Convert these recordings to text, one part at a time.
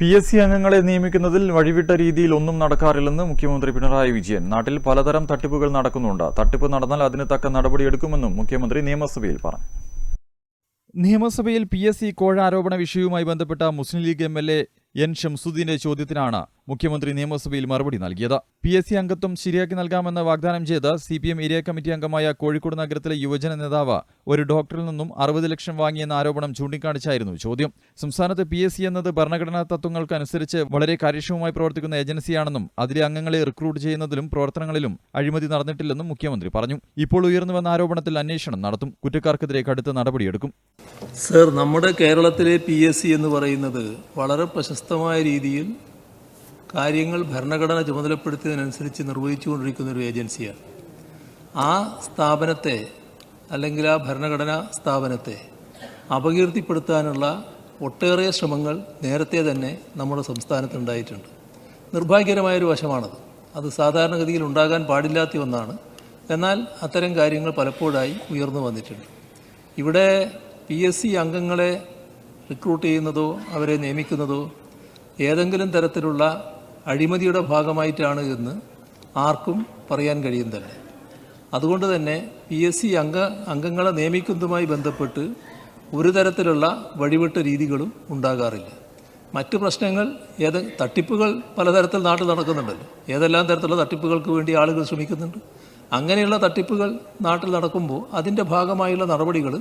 P S C അംഗങ്ങളെ നിയമിക്കുന്നതിൽ വഴിവിട്ട രീതിയിൽ ഒന്നും നടക്കാറില്ലെന്ന് മുഖ്യമന്ത്രി പിണറായി വിജയൻ. നാട്ടിൽ പലതരം തട്ടിപ്പുകൾ നടക്കുന്നുണ്ട്. തട്ടിപ്പ് നടന്നാൽ അതിന് തക്ക നടപടിയെടുക്കുമെന്നും മുഖ്യമന്ത്രി നിയമസഭയിൽ പറഞ്ഞു. നിയമസഭയിൽ പി എസ് സി കോഴ ആരോപണ വിഷയവുമായി ബന്ധപ്പെട്ട Muslim League M L A N ഷംസുദ്ദീന്റെ ചോദ്യത്തിനാണ് മുഖ്യമന്ത്രി നിയമസഭയിൽ മറുപടി നൽകിയത്. പി എസ് സി അംഗത്വം ശരിയാക്കി നൽകാമെന്ന് വാഗ്ദാനം ചെയ്ത് C P M area committee അംഗമായ കോഴിക്കോട് നഗരത്തിലെ യുവജന നേതാവ് ഒരു ഡോക്ടറിൽ നിന്നും അറുപത് ലക്ഷം വാങ്ങിയെന്ന ആരോപണം ചൂണ്ടിക്കാണിച്ചായിരുന്നു ചോദ്യം. സംസ്ഥാനത്ത് പി എസ് സി എന്നത് ഭരണഘടനാ തത്വങ്ങൾക്കനുസരിച്ച് വളരെ കാര്യക്ഷമമായി പ്രവർത്തിക്കുന്ന ഏജൻസിയാണെന്നും അതിലെ അംഗങ്ങളെ റിക്രൂട്ട് ചെയ്യുന്നതിലും പ്രവർത്തനങ്ങളിലും അഴിമതി നടന്നിട്ടില്ലെന്നും മുഖ്യമന്ത്രി പറഞ്ഞു. ഇപ്പോൾ ഉയർന്നു വന്ന ആരോപണത്തിൽ അന്വേഷണം നടത്തും. കുറ്റക്കാർക്കെതിരെ കടുത്ത നടപടിയെടുക്കും. സർ നമ്മുടെ കേരളത്തിലെ പി എസ് സി എന്ന് പറയുന്നത് വളരെ പ്രശസ്തമായ രീതിയിൽ കാര്യങ്ങൾ ഭരണഘടന ചുമതലപ്പെടുത്തിയതിനനുസരിച്ച് നിർവഹിച്ചുകൊണ്ടിരിക്കുന്ന ഒരു ഏജൻസിയാണ്. ആ സ്ഥാപനത്തെ അല്ലെങ്കിൽ ആ ഭരണഘടനാ സ്ഥാപനത്തെ അപകീർത്തിപ്പെടുത്താനുള്ള ഒട്ടേറെ ശ്രമങ്ങൾ നേരത്തെ തന്നെ നമ്മുടെ സംസ്ഥാനത്തുണ്ടായിട്ടുണ്ട്. നിർഭാഗ്യകരമായൊരു വശമാണത്. അത് സാധാരണഗതിയിൽ ഉണ്ടാകാൻ പാടില്ലാത്ത ഒന്നാണ്. എന്നാൽ അത്തരം കാര്യങ്ങൾ പലപ്പോഴായി ഉയർന്നു വന്നിട്ടുണ്ട്. ഇവിടെ പി എസ് സി അംഗങ്ങളെ റിക്രൂട്ട് ചെയ്യുന്നതോ അവരെ നിയമിക്കുന്നതോ ഏതെങ്കിലും തരത്തിലുള്ള അഴിമതിയുടെ ഭാഗമായിട്ടാണ് എന്ന് ആർക്കും പറയാൻ കഴിയും തന്നെ. അതുകൊണ്ട് തന്നെ പി എസ് സി അംഗ അംഗങ്ങളെ നിയമിക്കുന്നതുമായി ബന്ധപ്പെട്ട് ഒരു തരത്തിലുള്ള വഴിവിട്ട രീതികളും ഉണ്ടാകാറില്ല. മറ്റ് പ്രശ്നങ്ങൾ ഏത് തട്ടിപ്പുകൾ പലതരത്തിൽ നാട്ടിൽ നടക്കുന്നുണ്ടല്ലോ. ഏതെല്ലാം തരത്തിലുള്ള തട്ടിപ്പുകൾക്ക് വേണ്ടി ആളുകൾ ശ്രമിക്കുന്നുണ്ട്? അങ്ങനെയുള്ള തട്ടിപ്പുകൾ നാട്ടിൽ നടക്കുമ്പോൾ അതിന്റെ ഭാഗമായുള്ള നടപടികൾ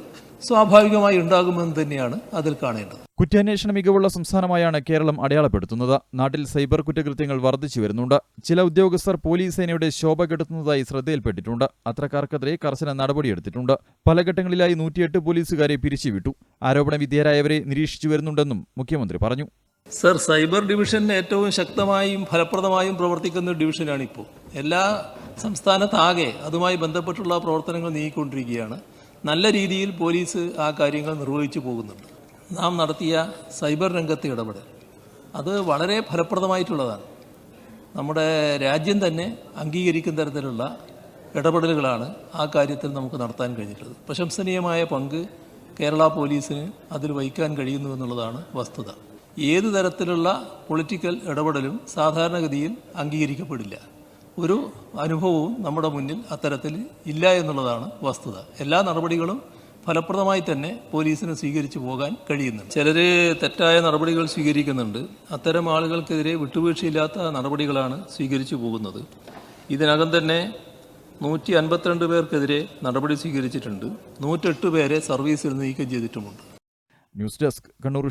സ്വാഭാവികമായി ഉണ്ടാകുമെന്ന് തന്നെയാണ് അതിൽ കാണേണ്ടത്. കുറ്റാന്വേഷണ മികവുള്ള സംസ്ഥാനമായാണ് കേരളം അടയാളപ്പെടുത്തുന്നത്. നാട്ടിൽ സൈബർ കുറ്റകൃത്യങ്ങൾ വർദ്ധിച്ചു വരുന്നുണ്ട്. ചില ഉദ്യോഗസ്ഥർ പോലീസ് സേനയുടെ ശോഭ കെടുത്തുന്നതായി ശ്രദ്ധയിൽപ്പെട്ടിട്ടുണ്ട്. അത്രക്കാർക്കെതിരെ കർശന നടപടിയെടുത്തിട്ടുണ്ട്. പല ഘട്ടങ്ങളിലായി നൂറ്റിയെട്ട് പോലീസുകാരെ പിരിച്ചുവിട്ടു. ആരോപണ വിധേയരായവരെ നിരീക്ഷിച്ചു വരുന്നുണ്ടെന്നും മുഖ്യമന്ത്രി പറഞ്ഞു. സർ സൈബർ ഡിവിഷൻ ഏറ്റവും ശക്തമായും ഫലപ്രദമായും പ്രവർത്തിക്കുന്ന ഡിവിഷനാണ് ഡിവിഷനാണിപ്പോൾ. എല്ലാ സംസ്ഥാനത്താകെ അതുമായി ബന്ധപ്പെട്ടുള്ള പ്രവർത്തനങ്ങൾ നീങ്ങിക്കൊണ്ടിരിക്കുകയാണ്. നല്ല രീതിയിൽ പോലീസ് ആ കാര്യങ്ങൾ നിർവഹിച്ചു പോകുന്നുണ്ട്. നാം നടത്തിയ സൈബർ രംഗത്തെ ഇടപെടൽ. അത് വളരെ ഫലപ്രദമായിട്ടുള്ളതാണ്. നമ്മുടെ രാജ്യം തന്നെ അംഗീകരിക്കുന്ന തരത്തിലുള്ള ഇടപെടലുകളാണ് ആ കാര്യത്തിൽ നമുക്ക് നടത്താൻ കഴിഞ്ഞിട്ടുള്ളത്. പ്രശംസനീയമായ പങ്ക് കേരള പോലീസിന് അതിൽ വഹിക്കാൻ കഴിയുന്നു എന്നുള്ളതാണ് വസ്തുത. ഏത് തരത്തിലുള്ള പൊളിറ്റിക്കൽ ഇടപെടലും സാധാരണഗതിയിൽ അംഗീകരിക്കപ്പെടില്ല. ഒരു അനുഭവവും നമ്മുടെ മുന്നിൽ അത്തരത്തിൽ ഇല്ല എന്നുള്ളതാണ് വസ്തുത. എല്ലാ നടപടികളും ഫലപ്രദമായി തന്നെ പോലീസിന് സ്വീകരിച്ചു പോകാൻ കഴിയുന്നുണ്ട്. ചിലർ തെറ്റായ നടപടികൾ സ്വീകരിക്കുന്നുണ്ട്. അത്തരം ആളുകൾക്കെതിരെ വിട്ടുവീഴ്ചയില്ലാത്ത നടപടികളാണ് സ്വീകരിച്ചു പോകുന്നത്. ഇതിനകം തന്നെ നൂറ്റി അൻപത്തിരണ്ട് പേർക്കെതിരെ നടപടി സ്വീകരിച്ചിട്ടുണ്ട്. നൂറ്റെട്ട് പേരെ സർവീസിൽ നീക്കം ചെയ്തിട്ടുമുണ്ട്. News desk Kannur